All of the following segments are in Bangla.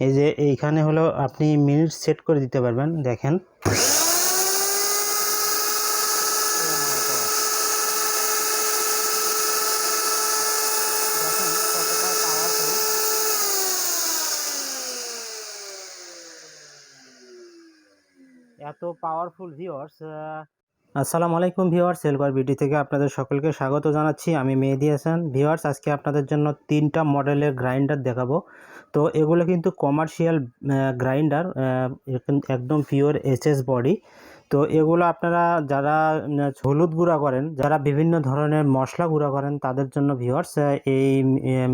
এই যে এইখানে হলো আপনি মিনিট সেট করে দিতে পারবেন দেখেন। এত পাওয়ারফুল ভিউয়ার্স আসসালামু আলাইকুম ভিউয়ার্স সেলবার বিডি থেকে আপনাদের সকলকে স্বাগত জানাচ্ছি। আমি মেহেদি হাসান। ভিউয়ার্স, আজকে আপনাদের জন্য তিনটা মডেলের গ্রাইন্ডার দেখাবো। তো এগুলো কিন্তু কমার্শিয়াল গ্রাইন্ডার একদম পিওর এসএস বডি তো এগুলো আপনারা যারা হলুদ গুঁড়া করেন, যারা বিভিন্ন ধরনের মশলা গুঁড়া করেন, তাদের জন্য ভিউয়ার্স এই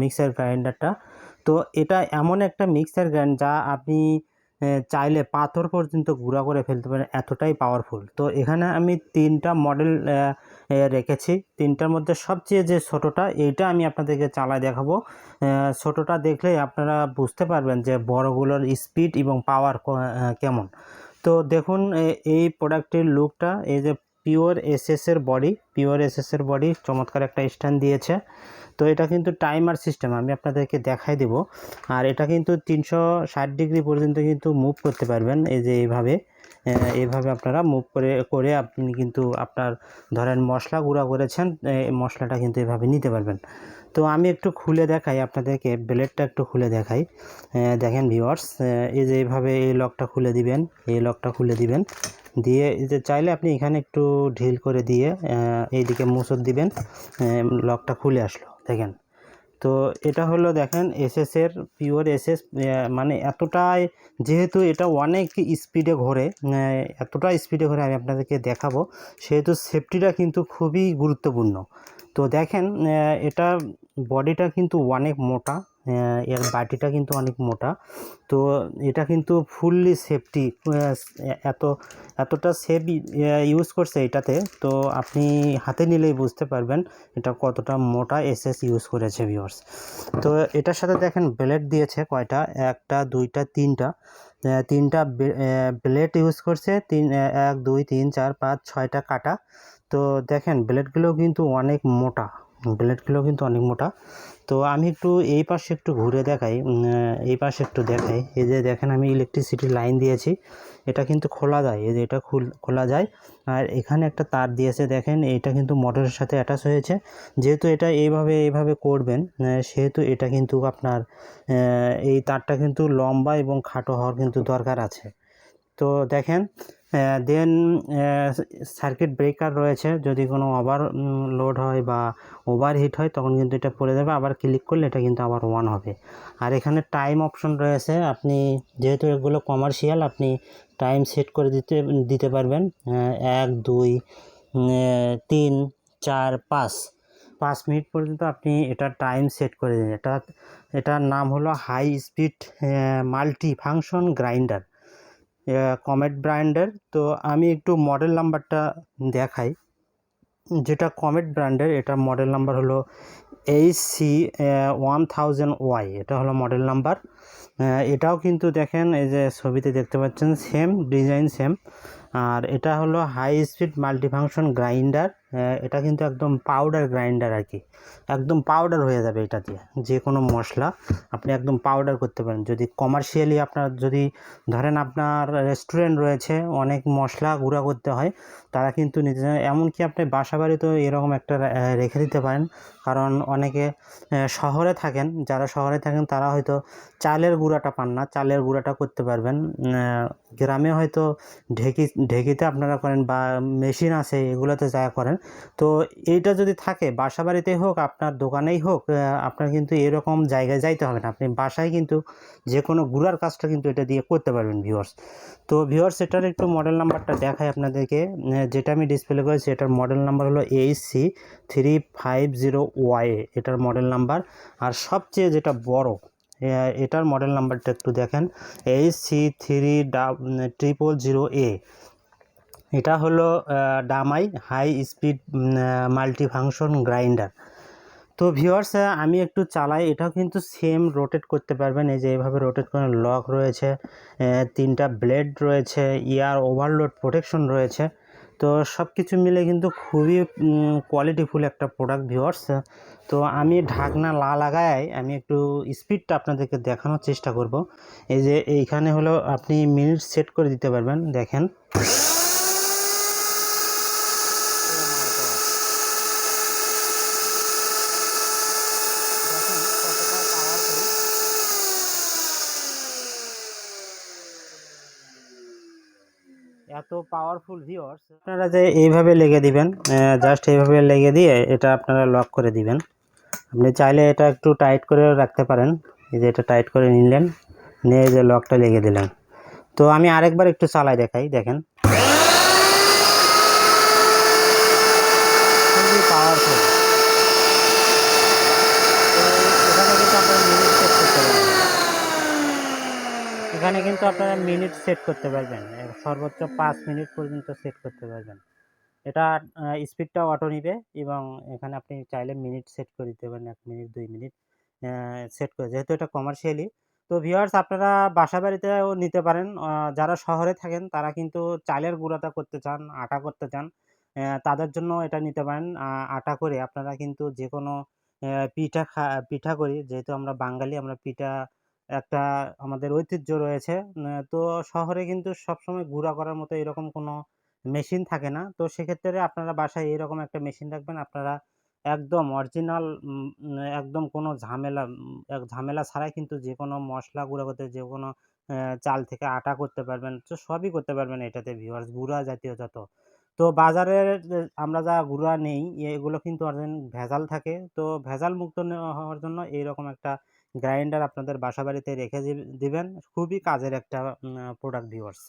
মিক্সার গ্রাইন্ডারটা। তো এটা এমন একটা মিক্সার গ্রাইন্ড যা আপনি চাইলে পাথর পর্যন্ত গুঁড়া করে ফেলতে পারেন, এতটাই পাওয়ারফুল তো এখানে আমি তিনটা মডেল রেখেছি। তিনটার মধ্যে সবচেয়ে যে ছোটোটা, এইটা আমি আপনাদেরকে চালায় দেখাবো। ছোটোটা দেখলে আপনারা বুঝতে পারবেন যে বড়গুলোর স্পিড এবং পাওয়ার কেমন। তো দেখুন এই প্রোডাক্টের লুকটা এই যে পিওর এসএসের বডি পিওর এসএসের বডি চমৎকার একটা স্ট্যান্ড দিয়েছে। তো এটা কিন্তু টাইমার সিস্টেম আমি আপনাদেরকে দেখাই দেব। আর এটা কিন্তু তিনশো ষাট ডিগ্রি পর্যন্ত কিন্তু মুভ করতে পারবেন এই যে এইভাবে। আহ, এইভাবে আপনারা মুভ করে করে আপনি কিন্তু আপনার ধরেন মশলা গুঁড়া করেছেন মশলাটা কিন্তু এভাবে নিতে পারবেন। তো আমি একটু খুলে দেখাই আপনাদেরকে ব্লেডটা একটু খুলে দেখাই। দেখেন ভিওয়ার্স এই যে এইভাবে এই লকটা খুলে দিবেন এই লকটা খুলে দিবেন। দিয়ে যে চাইলে আপনি এখানে একটু ঢিল করে দিয়ে এইদিকে মুসর দিবেন লকটা খুলে আসলো। দেখেন। তো এটা হলো দেখেন এসএসের পিওর এসএস মানে এতটাই যেহেতু এটা অনেক স্পিডে ঘোরে এতটা স্পিডে ঘোরে আমি আপনাদেরকে দেখাবো, সেহেতু সেফটিটা কিন্তু খুবই গুরুত্বপূর্ণ। তো দেখেন এটা বডিটা কিন্তু অনেক মোটা এর বাটিটা কিন্তু অনেক মোটা। তো এটা কিন্তু ফুললি সেফটি এত, এতটা সেফ ইউজ করছে এটাতে। তো আপনি হাতে নিলেই বুঝতে পারবেন এটা কতটা মোটা এসএস ইউজ করেছে ভিউয়ার্স তো এটার সাথে দেখেন ব্লেড দিয়েছে কয়টা? একটা, দুইটা, তিনটা। তিনটা ব্লেড ইউজ করছে। তিন এক, দুই, তিন, চার, পাঁচ, ছয়টা কাটা। তো দেখেন ব্লেডগুলো কিন্তু অনেক মোটা। ব্লেডগুলো কিন্তু অনেক মোটা। তো আমি একটু এই পাশে একটু ঘুরে দেখাই এই পাশে একটু দেখাই। এই যে দেখেন আমি ইলেকট্রিসিটি লাইন দিয়েছি, এটা কিন্তু খোলা যায়, এই যে এটা খোলা যায়। আর এখানে একটা তার দিয়েছে, দেখেন এটা কিন্তু মোটরের সাথে অ্যাটাচ হয়েছে। যেহেতু এটা এইভাবে এইভাবে করবেন সেহেতু এটা কিন্তু আপনার এই তারটা কিন্তু লম্বা এবং খাটো হওয়ার কিন্তু দরকার আছে। তো দেখেন দেন সার্কিট ব্রেকার রয়েছে। যদি কোনো ওভার লোড হয় বা ওভার হিট হয়, তখন কিন্তু এটা পড়ে যাবে। আবার ক্লিক করলে এটা কিন্তু আবার ওয়ান হবে। আর এখানে টাইম অপশন রয়েছে। আপনি যেহেতু এগুলো কমার্শিয়াল আপনি টাইম সেট করে দিতে দিতে পারবেন। এক, দুই তিন, চার, পাঁচ। পাঁচ মিনিট পর্যন্ত আপনি এটা টাইম সেট করে দিন। এটা, এটার নাম হলো high speed multi function grinder Comet ব্র্যান্ডের তো আমি একটু মডেল নাম্বারটা দেখাই। যেটা কমেট ব্র্যান্ডের এটা মডেল নাম্বার হলো H C one thousand Y এটা হলো মডেল নাম্বার এটাও কিন্তু দেখেন, এই যে ছবিতে দেখতে পাচ্ছেন সেম ডিজাইন সেম আর এটা হলো হাই স্পিড মাল্টিফাংশন গ্রাইন্ডার এটা কিন্তু একদম পাউডার গ্রাইন্ডার আর কি একদম পাউডার হয়ে যাবে এটা দিয়ে। যে কোনো মশলা আপনি একদম পাউডার করতে পারেন। যদি কমার্শিয়ালি আপনার, যদি ধরেন আপনার রেস্টুরেন্ট রয়েছে, অনেক মশলা গুঁড়া করতে হয়, তারা কিন্তু নিতে চান এমনকি আপনি বাসা বাড়িতেও এরকম একটা রেখে দিতে পারেন। কারণ অনেকে শহরে থাকেন, যারা শহরে থাকেন তারা হয়তো চালের গুঁড়াটা পান না, চালের গুঁড়াটা করতে পারবেন। গ্রামে হয়তো ঢেকি, ঢেকিতে আপনারা করেন বা মেশিন আছে এগুলোতে যা করেন। তো এইটা যদি থাকে বাসা বাড়িতেই হোক, আপনার দোকানেই হোক আপনার কিন্তু এরকম জায়গায় যাইতে হবে না। আপনি বাসায় কিন্তু যে কোনো গুঁড়ার কাজটা কিন্তু এটা দিয়ে করতে পারবেন ভিউয়ার্স তো ভিউয়ার্স এটার একটু মডেল নাম্বারটা দেখাই আপনাদেরকে। যেটা আমি ডিসপ্লে করেছি, এটার মডেল নাম্বার হলো H C three five zero Y এটার মডেল নাম্বার আর সবচেয়ে যেটা বড় এটার মডেল নাম্বারটা একটু দেখেন। H C three triple zero A এটা হলো ডামাই high speed multi function grinder তো ভিউয়ার্স আমি একটু চালাই। এটাও কিন্তু সেম রোটেট করতে পারবেন। এই যে এইভাবে রোটেট করে লক রয়েছে তিনটা ব্লেড রয়েছে ইয়ার ওভারলোড প্রোটেকশন রয়েছে। তো সব কিছু মিলে কিন্তু খুবই কোয়ালিটিফুল একটা প্রোডাক্ট ভিওয়ার্স তো আমি ঢাকনা লা লাগায় আমি একটু স্পিডটা আপনাদেরকে দেখানোর চেষ্টা করব। এই যে এইখানে হলো আপনি মিনিট সেট করে দিতে পারবেন, দেখেন কতটা powerful। এত পাওয়ারফুল ভিউয়ার্স আপনারা যে এইভাবে লেগে দিবেন জাস্ট এইভাবে লেগে দিয়ে এটা আপনারা লক করে দিবেন। আপনি চাইলে এটা একটু টাইট করে রাখতে পারেন। এই যে এটা টাইট করে নিলেন, নিয়ে যে লকটা লেগে দিলেন। তো আমি আরেকবার একটু চালাই দেখাই, দেখেন। পাওয়ারফুল এখানে কিন্তু আপনারা মিনিট সেট করতে পারবেন। সর্বোচ্চ পাঁচ মিনিট পর্যন্ত সেট করতে পারবেন। এটা স্পিডটা অটো নিবে এবং এখানে আপনি চাইলে মিনিট সেট করে দিতে পারেন, এক মিনিট দুই মিনিট সেট করে। যেহেতু এটা কমার্শিয়ালি তো ভিউয়ার্স আপনারা বাসা বাড়িতেও নিতে পারেন। যারা শহরে থাকেন, তারা কিন্তু চালের গুঁড়াটা করতে চান, আটা করতে চান তাদের জন্য এটা নিতে পারেন। আটা করে আপনারা কিন্তু যে কোনো পিঠা খা, পিঠা করি, যেহেতু আমরা বাঙালি, আমরা পিঠা একটা আমাদের ঐতিহ্য রয়েছে। তো শহরে কিন্তু সবসময় গুঁড়া করার মতো এরকম কোনো মেশিন থাকে না। তো সেক্ষেত্রে আপনারা বাসায় এরকম একটা মেশিন রাখবেন। আপনারা একদম অরিজিনাল একদম কোনো ঝামেলা এক ঝামেলা ছাড়াই কিন্তু যে কোনো মশলা গুঁড়া করতে, যে কোনো চাল থেকে আটা করতে পারবেন। তো সবই করতে পারবেন এটাতে ভিউয়ার্স গুঁড়া জাতীয় যত। তো বাজারের, আমরা যা গুঁড়া নেই, এগুলো কিন্তু অরিজিনাল ভেজাল থাকে। তো ভেজাল মুক্ত হওয়ার জন্য এইরকম একটা গ্রাইন্ডার আপনাদের বাসা বাড়িতে রেখে দিব- দিবেন। খুবই কাজের একটা প্রোডাক্ট ভিউয়ার্স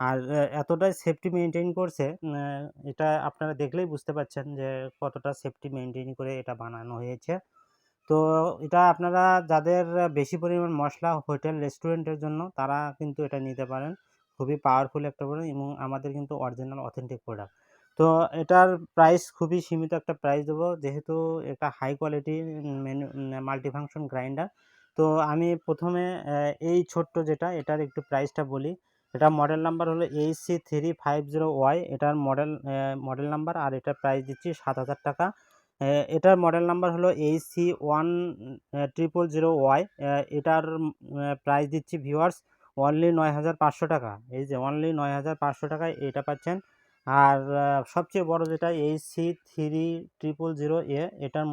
আর এতটাই সেফটি মেনটেন করছে এটা আপনারা দেখলেই বুঝতে পারছেন যে কতটা সেফটি মেনটেন করে এটা বানানো হয়েছে। তো এটা আপনারা যাদের বেশি পরিমাণ মশলা হোটেল রেস্টুরেন্টের জন্য, তারা কিন্তু এটা নিতে পারেন। খুবই পাওয়ারফুল একটা প্রোডাক্ট এবং আমাদের কিন্তু অরিজিনাল অথেন্টিক প্রোডাক্ট তো এটার প্রাইস খুবই সীমিত একটা প্রাইস দেবো। যেহেতু এটা high quality menu multifunction grinder তো আমি প্রথমে এই ছোট্ট যেটা, এটার একটু প্রাইসটা বলি। এটা মডেল নাম্বার হলো H C three five zero Y এটার মডেল মডেল নাম্বার আর এটার প্রাইস দিচ্ছি সাত হাজার টাকা। এটার মডেল নাম্বার হলো H C one triple zero Y এটার প্রাইস দিচ্ছি ভিউয়ার্স অনলি নয় হাজার পাঁচশো টাকা। এই যে অনলি নয় হাজার পাঁচশো টাকায় এটা পাচ্ছেন। আর সবচেয়ে বড় যেটা H C three triple zero A এটার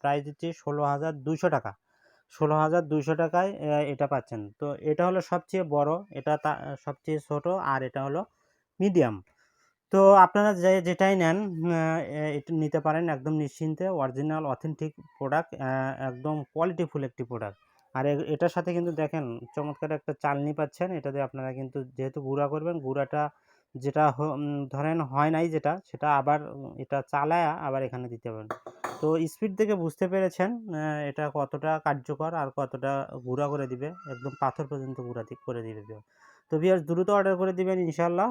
প্রাইস দিচ্ছি ষোলো হাজার দুশো টাকা। ষোলো হাজার দুইশো টাকায় এটা পাচ্ছেন। তো এটা হলো সবচেয়ে বড়, এটা সবচেয়ে ছোট আর এটা হলো মিডিয়াম। তো আপনারা যে, যেটাই নেন এটা নিতে পারেন একদম নিশ্চিন্তে। অরিজিনাল, অথেন্টিক প্রোডাক্ট একদম কোয়ালিটিফুল একটি প্রোডাক্ট। আর এটার সাথে কিন্তু দেখেন, চমৎকার একটা চালনি পাচ্ছেন। এটাতে আপনারা কিন্তু যেহেতু গুঁড়া করবেন, গুঁড়াটা যেটা ধরেন হয় নাই যেটা, সেটা আবার এটা চালায়া আবার এখানে দিতে পারেন তো স্পিড দেখে বুঝতে পেরেছেন এটা কতটা কার্যকর আর কতটা গুঁড়া করে দিবে, একদম পাথর পর্যন্ত গুঁড়া করে দিবে তো বিয়ার দ্রুত অর্ডার করে দিবেন ইনশাল্লাহ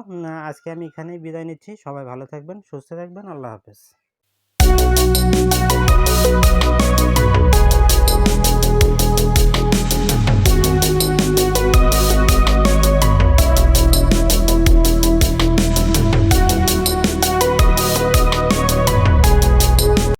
আজকে আমি এখানেই বিদায় নিচ্ছি। সবাই ভালো থাকবেন, সুস্থ থাকবেন। আল্লাহ হাফেজ।